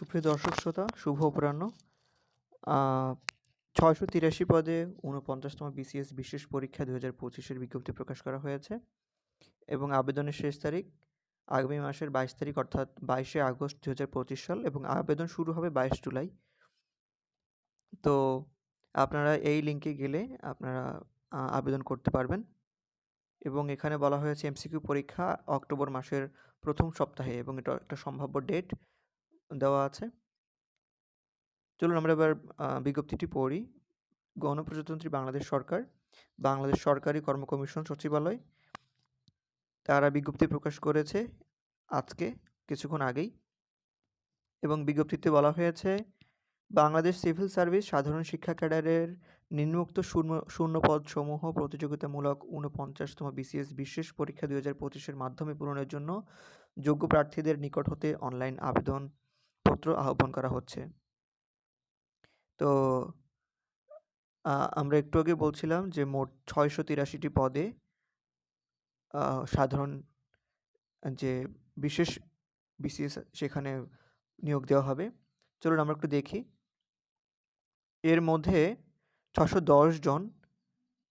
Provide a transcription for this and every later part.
সুপ্রিয় দর্শক শ্রোতা, শুভ অপরাহ্ন। ছয়শো তিরাশি পদে ঊনপঞ্চাশতম বিসিএস বিশেষ পরীক্ষা দু হাজার পঁচিশের বিজ্ঞপ্তি প্রকাশ করা হয়েছে এবং আবেদনের শেষ তারিখ আগামী মাসের বাইশ তারিখ অর্থাৎ বাইশে আগস্ট দু হাজার পঁচিশ সাল এবং আবেদন শুরু হবে বাইশ জুলাই। তো আপনারা এই লিঙ্কে গেলে আপনারা আবেদন করতে পারবেন এবং এখানে বলা হয়েছে এমসিকিউ পরীক্ষা অক্টোবর মাসের প্রথম সপ্তাহে এবং এটা একটা সম্ভাব্য ডেট। দেওয়া আছে। চলুন আমরা এবার বিজ্ঞপ্তিটি পড়ি। গণপ্রজাতন্ত্রী বাংলাদেশ সরকার। বাংলাদেশ সরকারি কর্ম কমিশন সচিবালয়। তারা বিজ্ঞপ্তি প্রকাশ করেছে আজকে, কিছুক্ষণ আগেই। এবং বিজ্ঞপ্তিতে বলা হয়েছে, বাংলাদেশ সিভিল সার্ভিস সাধারণ শিক্ষা ক্যাডারের নিম্নোক্ত শূন্য শূন্যপদ সমূহ প্রতিযোগিতামূলক ঊনপঞ্চাশতম বিসিএস বিশেষ পরীক্ষা দুই হাজার পঁচিশের মাধ্যমে পূরণের জন্য যোগ্য প্রার্থীদের নিকট হতে অনলাইন আবেদন পত্র আহ্বান করা হচ্ছে। তো আমরা একটু আগে বলছিলাম যে মোট ছয়শো তিরাশিটি পদে সাধারণ, যে বিশেষ বিসিএস সেখানে নিয়োগ দেওয়া হবে। চলুন আমরা একটু দেখি। এর মধ্যে ছশো দশ জন,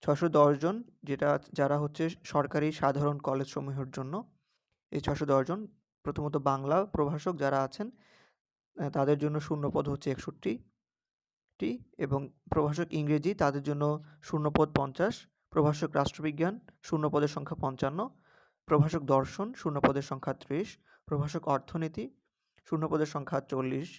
ছশো দশ জন যেটা যারা হচ্ছে সরকারি সাধারণ কলেজ সমূহের জন্য, এই ছশো দশ জন প্রথমত বাংলা প্রভাষক যারা আছেন তাদের জন্য শূন্যপদ হচ্ছে একষট্টিটি এবং প্রভাষক ইংরেজি তাদের জন্য শূন্যপদ পঞ্চাশ, প্রভাষক রাষ্ট্রবিজ্ঞান শূন্যপদের সংখ্যা পঞ্চান্ন, প্রভাষক দর্শন শূন্যপদের সংখ্যা ত্রিশ, প্রভাষক অর্থনীতি শূন্যপদের সংখ্যা চল্লিশ,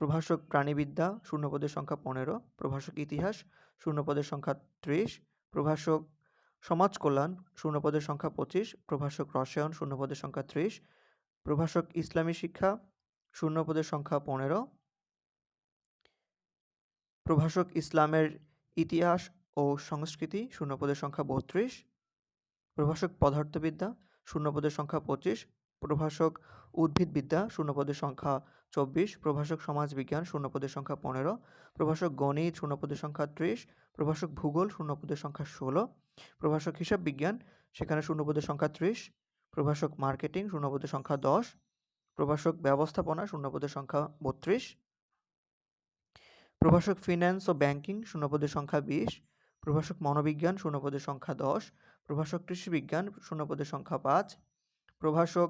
প্রভাষক প্রাণীবিদ্যা শূন্যপদের সংখ্যা পনেরো, প্রভাষক ইতিহাস শূন্যপদের সংখ্যা ত্রিশ, প্রভাষক সমাজ কল্যাণ শূন্যপদের সংখ্যা পঁচিশ, প্রভাষক রসায়ন শূন্যপদের সংখ্যা ত্রিশ, প্রভাষক ইসলামী শিক্ষা শূন্যপদের সংখ্যা পনেরো। প্রভাষক ইসলামের ইতিহাস ও সংস্কৃতি শূন্যপদের সংখ্যা বত্রিশ। প্রভাষক পদার্থবিদ্যা শূন্যপদের সংখ্যা পঁচিশ। প্রভাষক উদ্ভিদবিদ্যা শূন্যপদের সংখ্যা চব্বিশ। প্রভাষক সমাজবিজ্ঞান শূন্যপদের সংখ্যা পনেরো। প্রভাষক গণিত শূন্যপদের সংখ্যা ত্রিশ। প্রভাষক ভূগোল শূন্যপদের সংখ্যা ষোলো। প্রভাষক হিসাব বিজ্ঞান সেখানে শূন্যপদের সংখ্যা ত্রিশ। প্রভাষক মার্কেটিং শূন্যপদের সংখ্যা দশ। প্রভাষক ব্যবস্থাপনা শূন্যপদের সংখ্যা বত্রিশ। প্রভাষক ফিন্যান্স ও ব্যাংকিং শূন্যপদের সংখ্যা বিশ। প্রভাষক মনোবিজ্ঞান শূন্যপদের সংখ্যা দশ। প্রভাষক কৃষিবিজ্ঞান শূন্যপদের সংখ্যা পাঁচ। প্রভাষক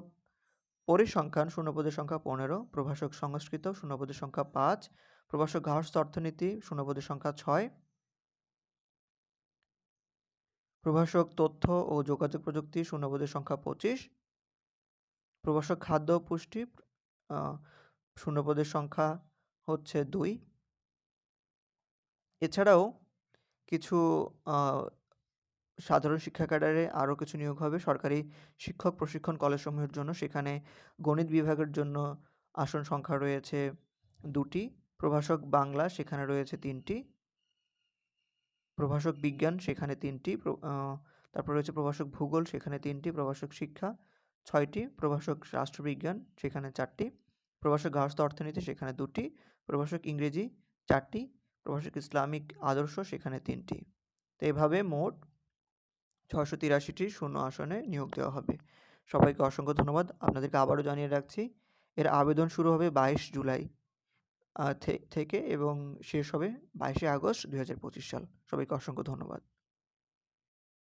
পরিসংখ্যান শূন্যপদের সংখ্যা পনেরো। প্রভাষক সংস্কৃত শূন্যপদের সংখ্যা পাঁচ। প্রভাষক ঘাটস্থ অর্থনীতি শূন্যপদের সংখ্যা ছয়। প্রভাষক তথ্য ও যোগাযোগ প্রযুক্তি শূন্যপদের সংখ্যা পঁচিশ। প্রভাষক খাদ্য ও পুষ্টি শূন্যপদের সংখ্যা হচ্ছে দুই। এছাড়াও কিছু সাধারণ শিক্ষা ক্যাডারে আরও কিছু নিয়োগ হবে। সরকারি শিক্ষক প্রশিক্ষণ কলেজসমূহের জন্য সেখানে গণিত বিভাগের জন্য আসন সংখ্যা রয়েছে দুটি। প্রভাষক বাংলা সেখানে রয়েছে তিনটি। প্রভাষক বিজ্ঞান সেখানে তিনটি। তারপর রয়েছে প্রভাষক ভূগোল সেখানে তিনটি। প্রভাষক শিক্ষা ছয়টি, প্রভাষক রাষ্ট্রবিজ্ঞান সেখানে চারটি, প্রভাষক গার্হস্থ অর্থনীতি সেখানে দুটি, প্রভাষক ইংরেজি চারটি, প্রভাষক ইসলামিক আদর্শ সেখানে তিনটি। তো এভাবে মোট ছশো তিরাশিটি শূন্য আসনে নিয়োগ দেওয়া হবে। সবাইকে অসংখ্য ধন্যবাদ। আপনাদেরকে আবারও জানিয়ে রাখছি, এর আবেদন শুরু হবে বাইশ জুলাই থেকে এবং শেষ হবে বাইশে আগস্ট দু হাজার পঁচিশ সাল। সবাইকে অসংখ্য ধন্যবাদ।